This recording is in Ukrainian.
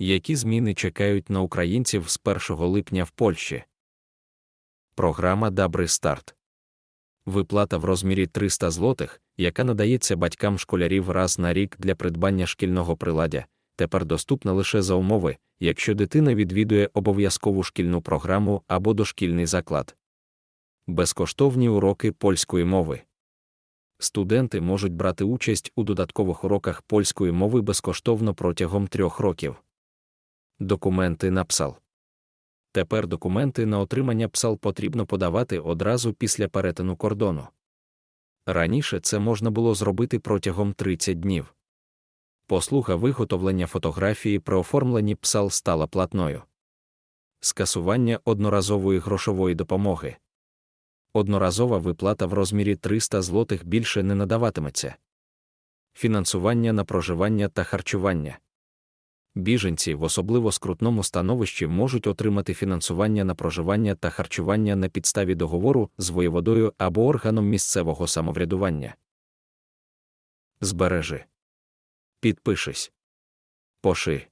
Які зміни чекають на українців з 1 липня в Польщі? Програма Добрий старт. Виплата в розмірі 300 злотих, яка надається батькам школярів раз на рік для придбання шкільного приладдя, тепер доступна лише за умови, якщо дитина відвідує обов'язкову шкільну програму або дошкільний заклад. Безкоштовні уроки польської мови. Студенти можуть брати участь у додаткових уроках польської мови безкоштовно протягом трьох років. Документи на ПСАЛ. Тепер документи на отримання ПСАЛ потрібно подавати одразу після перетину кордону. Раніше це можна було зробити протягом 30 днів. Послуга виготовлення фотографії при оформленні ПСАЛ стала платною. Скасування одноразової грошової допомоги. Одноразова виплата в розмірі 300 злотих більше не надаватиметься. Фінансування на проживання та харчування. Біженці в особливо скрутному становищі можуть отримати фінансування на проживання та харчування на підставі договору з воєводою або органом місцевого самоврядування. Збережи. Підпишись. Поши.